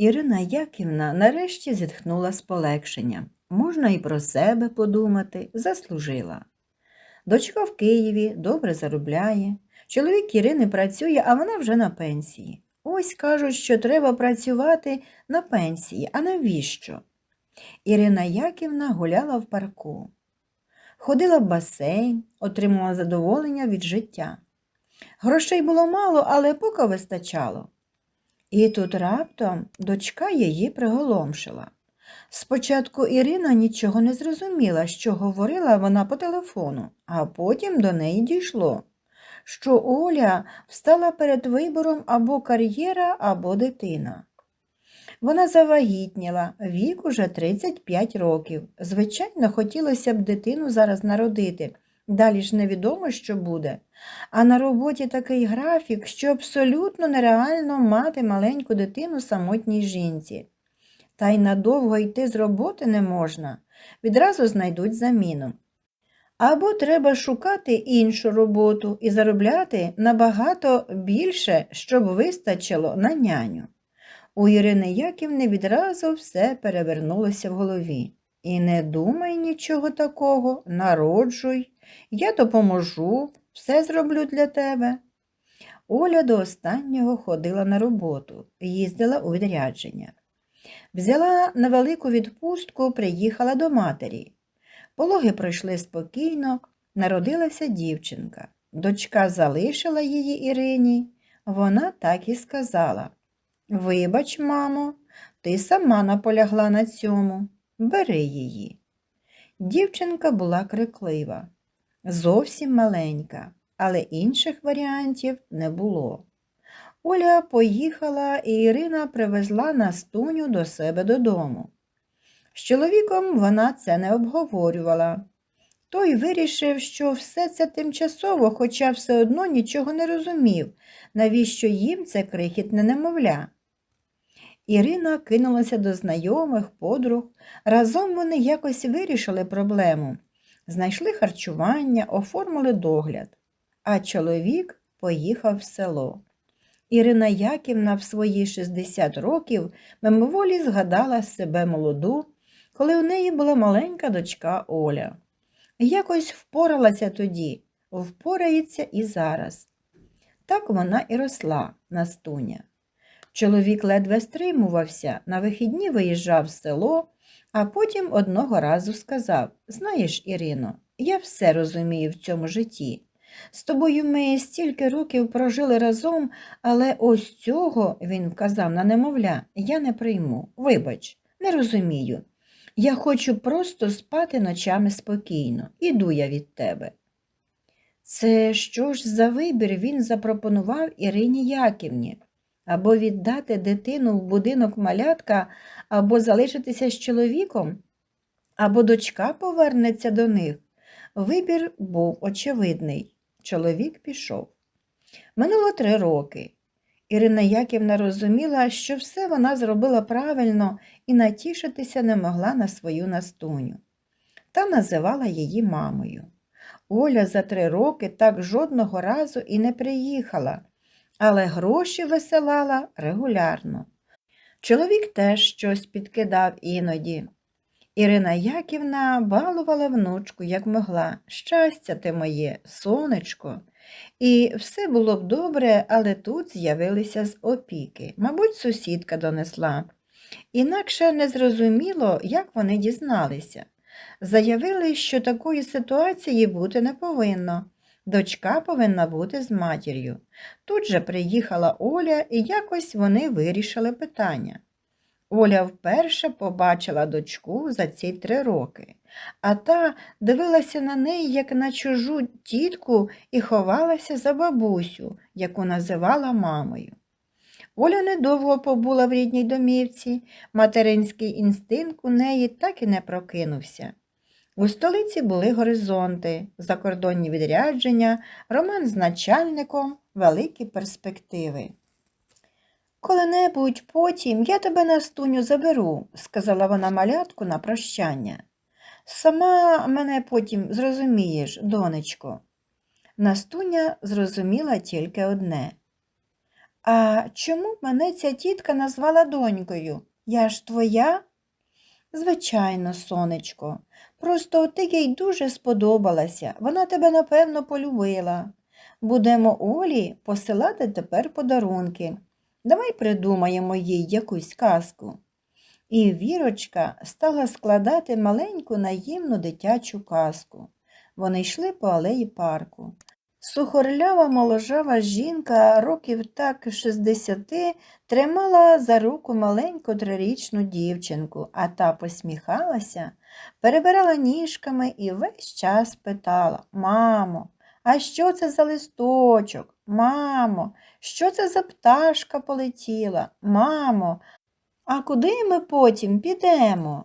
Ірина Яківна нарешті зітхнула з полегшенням. Можна і про себе подумати, заслужила. Дочка в Києві добре заробляє. Чоловік Ірини працює, а вона вже на пенсії. Ось кажуть, що треба працювати на пенсії. А навіщо? Ірина Яківна гуляла в парку. Ходила в басейн, отримувала задоволення від життя. Грошей було мало, але поки вистачало. І тут раптом дочка її приголомшила. Спочатку Ірина нічого не зрозуміла, що говорила вона по телефону, а потім до неї дійшло, що Оля встала перед вибором або кар'єра, або дитина. Вона завагітніла, вік уже 35 років. Звичайно, хотілося б дитину зараз народити. Далі ж невідомо, що буде. А на роботі такий графік, що абсолютно нереально мати маленьку дитину самотній жінці. Та й надовго йти з роботи не можна, відразу знайдуть заміну. Або треба шукати іншу роботу і заробляти набагато більше, щоб вистачило на няню. У Ірини Яківни відразу все перевернулося в голові. І не думай нічого такого, народжуй, я допоможу, все зроблю для тебе. Оля до останнього ходила на роботу, їздила у відрядження. Взяла невелику відпустку, приїхала до матері. Пологи пройшли спокійно, народилася дівчинка. Дочка залишила її Ірині. Вона так і сказала Вибач, мамо, ти сама наполягла на цьому. Бери її. Дівчинка була криклива, зовсім маленька, але інших варіантів не було. Оля поїхала, і Ірина привезла Настуню до себе додому. З чоловіком вона це не обговорювала. Той вирішив, що все це тимчасово, хоча все одно нічого не розумів, навіщо їм це крихітне немовля. Ірина кинулася до знайомих, подруг. Разом вони якось вирішили проблему, знайшли харчування, оформили догляд, а чоловік поїхав в село. Ірина Яківна в свої 60 років мимоволі згадала себе молоду, коли у неї була маленька дочка Оля. Якось впоралася тоді, впорається і зараз. Так вона і росла Настуня. Чоловік ледве стримувався, на вихідні виїжджав в село, а потім одного разу сказав Знаєш, Ірино, я все розумію в цьому житті. З тобою ми стільки років прожили разом, але ось цього, він вказав на немовля, я не прийму. Вибач, не розумію. Я хочу просто спати ночами спокійно. Іду я від тебе. Це що ж за вибір він запропонував Ірині Яківні? Або віддати дитину в будинок малятка, або залишитися з чоловіком, або дочка повернеться до них. Вибір був очевидний. Чоловік пішов. Минуло три роки. Ірина Яківна розуміла, що все вона зробила правильно і натішитися не могла на свою настуню. Та називала її мамою. Оля за три роки так жодного разу і не приїхала, але гроші висилала регулярно. Чоловік теж щось підкидав іноді. Ірина Яківна балувала внучку, як могла. Щастя ти моє, сонечко. І все було б добре, але тут з'явилися з опіки. Мабуть, сусідка донесла. Інакше не зрозуміло, як вони дізналися. Заявили, що такої ситуації бути не повинно. Дочка повинна бути з матір'ю. Тут же приїхала Оля, і якось вони вирішили питання. Оля вперше побачила дочку за ці три роки, а та дивилася на неї, як на чужу тітку, і ховалася за бабусю, яку називала мамою. Оля недовго побула в рідній домівці, материнський інстинкт у неї так і не прокинувся. У столиці були горизонти, закордонні відрядження, роман з начальником, великі перспективи. Коли-небудь потім я тебе на стуню заберу, сказала вона малятку на прощання. Сама мене потім зрозумієш, донечко. Настуня зрозуміла тільки одне. А чому мене ця тітка назвала донькою? Я ж твоя? Звичайно, сонечко. Просто ти їй дуже сподобалася. Вона тебе, напевно, полюбила. Будемо Олі посилати тепер подарунки. Давай придумаємо їй якусь казку. І Вірочка стала складати маленьку наївну дитячу казку. Вони йшли по алеї парку. Сухорлява моложава жінка років так 60 тримала за руку маленьку трирічну дівчинку, а та посміхалася, перебирала ніжками і весь час питала Мамо, а що це за листочок? Мамо, що це за пташка полетіла? Мамо, а куди ми потім підемо?